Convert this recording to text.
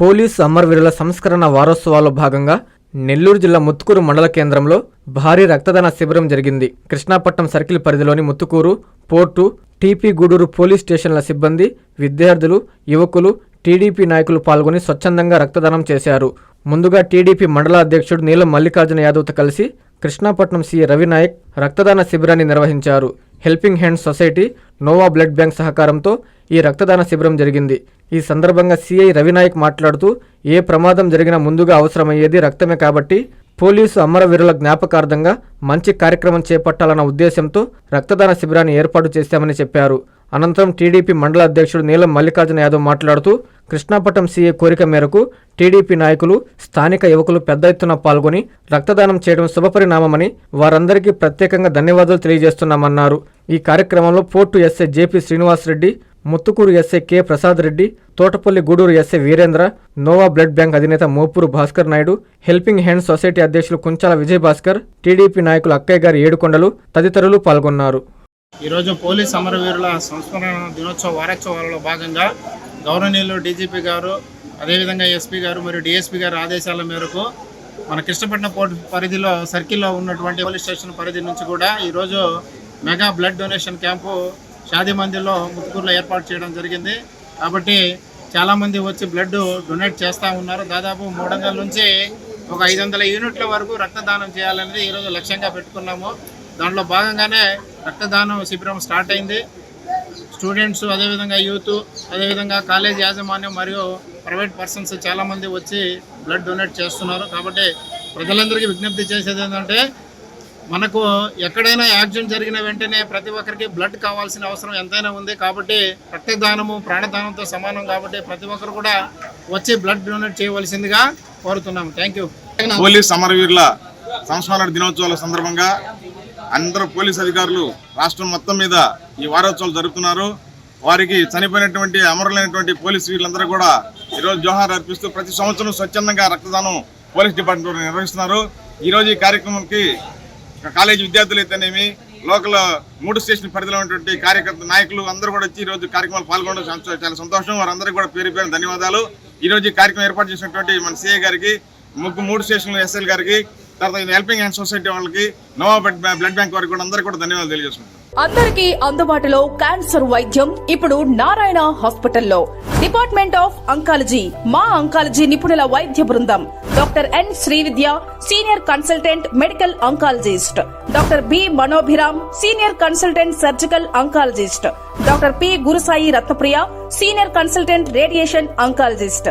Police అమరవీరుల సంస్కరణ వారోత్సవాల్లో భాగంగా నెల్లూరు జిల్లా ముత్తుకూరు మండల కేంద్రంలో భారీ రక్తదాన శిబిరం జరిగింది. కృష్ణాపట్నం సర్కిల్ పరిధిలోని Muthukur port TP Gudur police స్టేషన్ల సిబ్బంది విద్యార్థులు యువకులు టీడీపీ నాయకులు పాల్గొని స్వచ్ఛందంగా రక్తదానం చేశారు. ముందుగా టీడీపీ మండల అధ్యక్షుడు నీలం మల్లికార్జున యాదవ్తో కలిసి కృష్ణాపట్నం సీఏ రవినాయక్ రక్తదాన శిబిరాన్ని నిర్వహించారు. Helping hand society Nova blood bank సహకారంతో ఈ రక్తదాన శిబిరం జరిగింది. ఈ సందర్భంగా సీఐ రవినాయక్ మాట్లాడుతూ ఏ ప్రమాదం జరిగినా ముందుగా అవసరమయ్యేది రక్తమే కాబట్టి పోలీసు అమరవీరుల జ్ఞాపకార్థంగా మంచి కార్యక్రమం చేపట్టాలన్న ఉద్దేశంతో రక్తదాన శిబిరాన్ని ఏర్పాటు చేశామని చెప్పారు. అనంతరం టీడీపీ మండల అధ్యక్షుడు నీలం మల్లికార్జున యాదవ్ మాట్లాడుతూ కృష్ణాపట్నం సీఏ కోరిక మేరకు టీడీపీ నాయకులు స్థానిక యువకులు పెద్ద ఎత్తున పాల్గొని రక్తదానం చేయడం శుభపరిణామమని వారందరికీ ప్రత్యేకంగా ధన్యవాదాలు తెలియజేస్తున్నామన్నారు. ఈ కార్యక్రమంలో port SI JP Srinivasa Reddy Muthukur SA K Prasad Reddy Thotapalli Gudur SA Veerendra Nova blood bank అధినేత Mopur Bhaskar Naidu helping hand society అధ్యక్షులు కుంచాల విజయ్ భాస్కర్ టీడీపీ నాయకులు అక్కయ్య గారి ఏడుకొండలు తదితరులు పాల్గొన్నారు. ఈరోజు పోలీస్ అమరవీరుల సంస్మరణ దినోత్సవ వారోత్సవాలలో భాగంగా గౌరవనీయులు డీజీపీ గారు అదేవిధంగా ఎస్పీ గారు మరియు డిఎస్పీ గారి ఆదేశాల మేరకు మన కృష్ణపట్నం పోర్ట్ పరిధిలో సర్కిల్లో ఉన్నటువంటి పోలీస్ స్టేషన్ పరిధి నుంచి కూడా ఈరోజు మెగా బ్లడ్ డొనేషన్ క్యాంపు షాదీ మందిర్లో ముత్తుకూరులో ఏర్పాటు చేయడం జరిగింది. కాబట్టి చాలామంది వచ్చి బ్లడ్ డొనేట్ చేస్తూ ఉన్నారు. దాదాపు మూడు వందల నుంచి ఒక ఐదు వందల యూనిట్ల వరకు రక్తదానం చేయాలనేది ఈరోజు లక్ష్యంగా పెట్టుకున్నాము. దాంట్లో భాగంగానే రక్తదానం శిబిరం స్టార్ట్ అయింది. స్టూడెంట్స్ అదేవిధంగా యూత్ అదేవిధంగా కాలేజ్ యాజమాన్యం మరియు ప్రైవేట్ పర్సన్స్ చాలామంది వచ్చి బ్లడ్ డొనేట్ చేస్తున్నారు. కాబట్టి ప్రజలందరికీ విజ్ఞప్తి చేసేది ఏంటంటే మనకు ఎక్కడైనా యాక్సిడెంట్ జరిగిన వెంటనే ప్రతి ఒక్కరికి బ్లడ్ కావాల్సిన అవసరం ఎంతైనా ఉంది కాబట్టి రక్తదానము ప్రాణదానంతో సమానం కాబట్టి ప్రతి ఒక్కరు కూడా వచ్చి బ్లడ్ డొనేట్ చేయవలసిందిగా కోరుతున్నాము. థ్యాంక్ యూ పోలీస్ సమరవీరుల సంస్మరణ దినోత్సవాల సందర్భంగా అందరూ పోలీస్ అధికారులు రాష్ట్రం మొత్తం మీద ఈ వారోత్సవాలు జరుపుతున్నారు. వారికి చనిపోయినటువంటి అమరులైనటువంటి పోలీస్ వీళ్ళందరూ కూడా ఈరోజు జోహార్ అర్పిస్తూ ప్రతి సంవత్సరం స్వచ్ఛందంగా రక్తదానం పోలీస్ డిపార్ట్మెంట్ నిర్వహిస్తున్నారు. ఈరోజు ఈ కార్యక్రమంకి కాలేజీ విద్యార్థులు అయితేనేమి లోకల్ మూడు స్టేషన్ పరిధిలో ఉన్నటువంటి కార్యకర్త నాయకులు అందరూ కూడా వచ్చి ఈ రోజు కార్యక్రమాలు పాల్గొనడం చాలా- చాలా సంతోషం. వారందరికీ కూడా పేరు పేరు ధన్యవాదాలు. ఈరోజు ఈ కార్యక్రమం ఏర్పాటు చేసినటువంటి మన సీఏ గారికి ముగ్గు మూడు స్టేషన్లు ఎస్ఎల్ గారికి తర్వాత హెల్పింగ్ హ్యాండ్ సొసైటీ వాళ్ళకి నోవా బ్లడ్ బ్లడ్ బ్యాంక్ వారికి కూడా అందరికీ కూడా ధన్యవాదాలు తెలియజేసుకుంటాం అందరికీ అందుబాటులో క్యాన్సర్ వైద్యం ఇప్పుడు నారాయణ హాస్పిటల్లో. డిపార్ట్మెంట్ ఆఫ్ అంకాలజీ మా అంకాలజీ నిపుణుల వైద్య బృందం. Doctor N Srividya senior consultant medical oncologist. Doctor B Manobhiram senior consultant surgical oncologist. Doctor P Gurusai Ratnapriya senior consultant radiation oncologist.